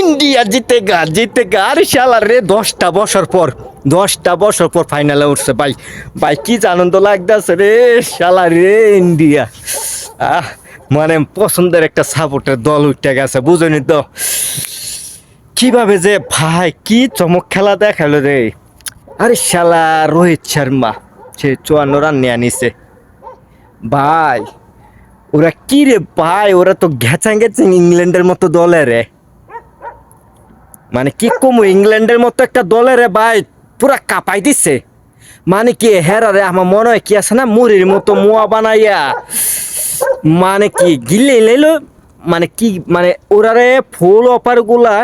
India জিতে গা জিতে গা আরে শালা রে, দশটা বছর পর, দশটা বছর পর ফাইনালে উঠছে। ভাই ভাই, কি আনন্দ লাগতেছে রে, শালা রে, ইন্ডিয়া। আহ মানে পছন্দের একটা সাপোর্টের দল উঠে গেছে, বুঝনি তো? কীভাবে যে, ভাই, কি চমক খেলা দেখাল রে। আরে শালা, রোহিত শর্মা, সে চুয়ান্ন রান নিয়ে নিছে। ভাই, ওরা কি রে, ভাই, ওরা তো ঘেঁচাং গেছেন ইংল্যান্ডের মতো দলে রে। মানে কি কমু, ইংল্যান্ডের মতো একটা দলের ভাই পুরা কাঁপাই দিচ্ছে মানে কি হেরা রে, আমার মনে হয় কি আছে না, মুড়ির মতো মোয়া বানাইয়া মানে কি গিলে লাইলো মানে কি মানে ওরা রে ফুল অফারগুলা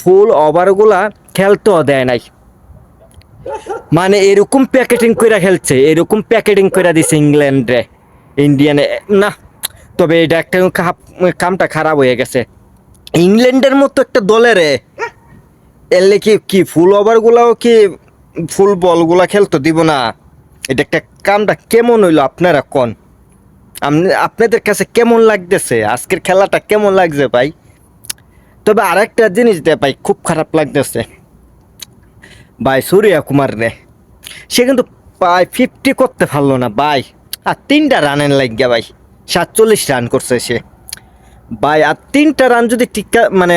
ফুল ওভারগুলা খেলতেও দেয় নাই। মানে এরকম প্যাকেটিং করে খেলছে, এরকম প্যাকেটিং করে দিছে ইংল্যান্ডে ইন্ডিয়ানে না, তবে এটা একটা কামটা খারাপ হয়ে গেছে। ইংল্যান্ডের মতো একটা দলের এলে কি কি ফুল ওভারগুলাও কি ফুল বলগুলা খেলতো? দিব না। এটা একটা কামটা কেমন হইল আপনারা কোন? আপনাদের কাছে কেমন লাগতেছে? আজকের খেলাটা কেমন লাগছে ভাই? তবে আরেকটা জিনিস দে ভাই, খুব খারাপ লাগতেছে। ভাই, সূর্য কুমার রে। সে কিন্তু প্রায় ফিফটি করতে পারল না ভাই। আর তিনটা রানের লাগিয়া ভাই, সাতচল্লিশ রান করছে সে। ভাই, আর তিনটা রান যদি টিকা মানে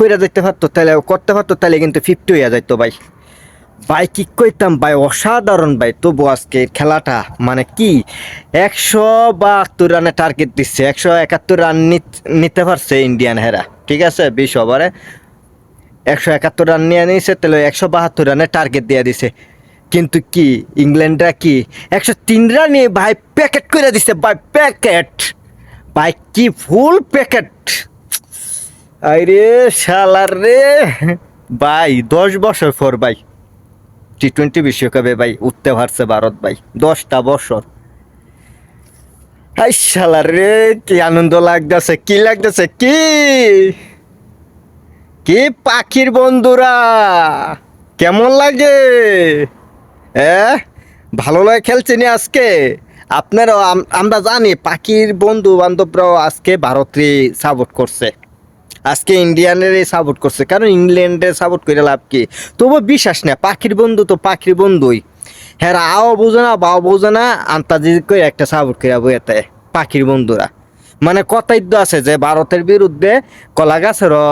কইরা যাইতে পারতো তাহলে করতে পারতো তাহলে কিন্তু ফিফটি হইয়া যাইতো ভাই। ভাই, কি কইতাম ভাই, অসাধারণ ভাই, তবু আজকে খেলাটা মানে কি, একশো বাহাত্তর রানে টার্গেট দিচ্ছে, একশো একাত্তর রান নিতে পারছে ইন্ডিয়ান হেরা, ঠিক আছে, বিশ ওভারে একশো একাত্তর রান নিয়ে নিয়েছে তাহলে একশো বাহাত্তর রানে টার্গেট দিয়ে দিছে। কিন্তু কি, ইংল্যান্ডরা কি, একশো তিন রানে ভাই প্যাকেট করে দিছে, ভাই প্যাকেট ভাই, কি ফুল প্যাকেট আরে শালার রে। ভাই, দশ বছর পর ভাই। টি টোয়েন্টি বিশ্বকাপে ভাই, উঠতে পারছে ভারত ভাই, দশটা বছর। হাই শালার রে, কি আনন্দ লাগতেছে, কি লাগতেছে, কি? কি পাখির বন্ধুরা, কেমন লাগে? এ, ভালো লাগে খেলছে নি আজকে? আপনারাও, আম- আমরা জানি পাখির বন্ধু বান্ধবরাও আজকে ভারতে সাপোর্ট করছে। আজকে ইন্ডিয়ানের সাপোর্ট করছে। কারণ ইংল্যান্ডের সাপোর্ট করে লাভ কি? তবু বিশ্বাস না পাখির বন্ধু তো পাখির বন্ধুই। হ্যাঁ আও বোঝে না, বাও বোঝে না, আন্তাজি করে একটা সাপোর্ট করে বইতে পাখির বন্ধুরা। মানে কথাই তো আছে যে ভারতের বিরুদ্ধে কলা গাছেরও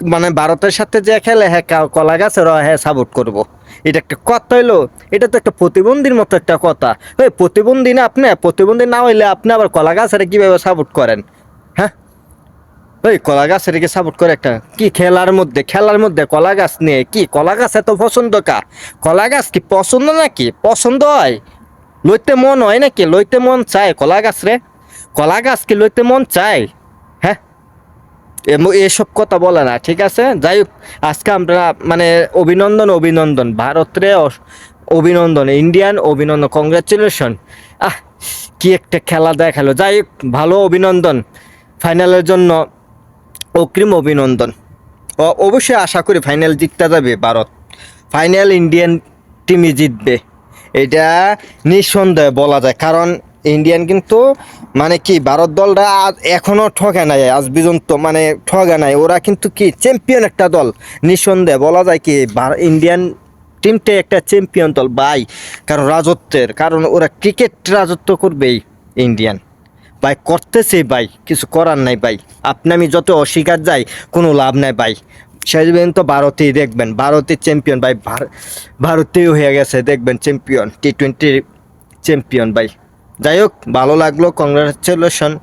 মানে ভারতের সাথে যে খেলে হ্যাঁ কলা গাছেরও হ্যাঁ সাপোর্ট করব। এটা একটা কথা হইল, এটা তো একটা প্রতিবন্ধীর মতো একটা কথা। ওই প্রতিবন্ধী না আপনি, প্রতিবন্ধী না হইলে আপনি আবার কলা গাছের কীভাবে সাপোর্ট করেন? হ্যাঁ? ওই কলা গাছের কি সাপোর্ট করে একটা কি খেলার মধ্যে খেলার মধ্যে কলা গাছ নিয়ে, কি কলা গাছ এত পছন্দ কা কলা গাছ কি পছন্দ নাকি? পছন্দ হয়? লইতে মন হয় নাকি? লইতে মন চায় কলা গাছ রে। কলা গাছ কি লইতে মন চায়? হ্যাঁ? এসব কথা বলে না, ঠিক আছে? যাই হোক, আজকে আমরা মানে অভিনন্দন অভিনন্দন। ভারতরে অভিনন্দন ইন্ডিয়ান অভিনন্দন কংগ্রাচুলেশন আহ, কি একটা খেলা দেখাল। যাই হোক, ভালো অভিনন্দন। ফাইনালের জন্য অগ্রিম অভিনন্দন। ও- অবশ্যই আশা করি ফাইনাল জিততে যাবে ভারত। ফাইনাল ইন্ডিয়ান টিমই জিতবে। এটা নিঃসন্দেহে বলা যায়। কারণ ইন্ডিয়ান কিন্তু মানে কি, ভারত দলটা আজ এখনও ঠকে নাই, আজ পর্যন্ত মানে ঠকে নাই। ওরা কিন্তু কি চ্যাম্পিয়ন একটা দল। নিঃসন্দেহে বলা যায় কি ইন্ডিয়ান টিমটাই একটা চ্যাম্পিয়ন দল। বাই কারণ রাজত্বের, কারণ ওরা ক্রিকেট রাজত্ব করবেই ইন্ডিয়ান। ভাই, করতেছে ভাই, কিছু করার নাই ভাই। আপনি আমি যত অস্বীকার যাই, কোনো লাভ নাই ভাই। সেদিন তো ভারতেই দেখবেন, ভারতের চ্যাম্পিয়ন ভাই, ভার- ভারতেই হয়ে গেছে, দেখবেন চ্যাম্পিয়ন টি টোয়েন্টি চ্যাম্পিয়ন ভাই। যাই হোক, ভালো লাগল কংগ্রাচুলেশন